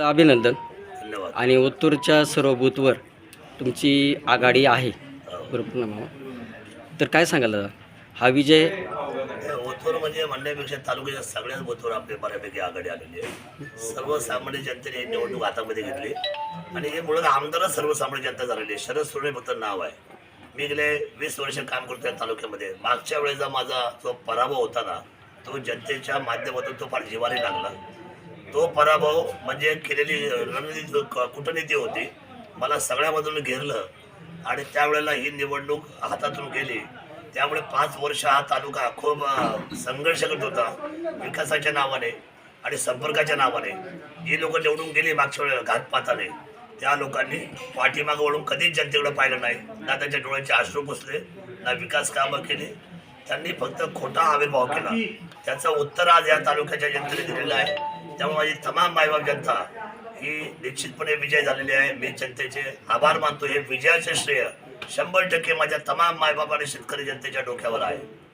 अभिनंदन. धन्यवाद. आणि उत्तूरच्या सर्व बूथवर तुमची आघाडी आहे. बरोबर ना मामा? तर काय सांगाल दादा? हा विजय हे ओथवर म्हणजे म्हणण्यापेक्षा तालुक्याच्या सगळ्याच बोथवर आपले बऱ्यापैकी आघाडी आलेली आहे. सर्वसामान्य जनतेने ही निवडणूक हातामध्ये घेतली. आणि हे मुळात आमदारच सर्वसामान्य जनता झालेली आहे. शरद सोडणे फक्त नाव आहे. मी गेले वीस वर्ष काम करतो या तालुक्यामध्ये. मागच्या वेळेचा माझा जो पराभव होता ना तो जनतेच्या माध्यमातून तो फार जिवारी लागला. तो पराभव म्हणजे केलेली रणनीती कूटनीती होती मला सगळ्यामधून घेरलं. आणि त्यावेळेला ही निवडणूक हातातून गेली. त्यामुळे पाच वर्ष हा तालुका खूप संघर्ष करत होता विकासाच्या नावाने आणि संपर्काच्या नावाने. जी लोक निवडून गेली मागच्या वेळेला घातपाताने त्या लोकांनी पाठीमागं वळून कधीच जनतेकडे पाहिलं नाही. ना त्यांच्या डोळ्याचे अश्रू पुसले ना विकास कामं केली. त्यांनी फक्त खोटा आविर्भाव केला. त्याचं उत्तर आज या तालुक्याच्या जनतेने दिलेलं आहे. त्यामुळे माझी तमाम मायबाप जनता ही निश्चितपणे विजय झालेली आहे. मी जनतेचे आभार मानतो. हे विजयाचे श्रेय शंभर टक्के माझ्या तमाम मायबाप आणि शेतकरी जनतेच्या डोक्यावर आहे.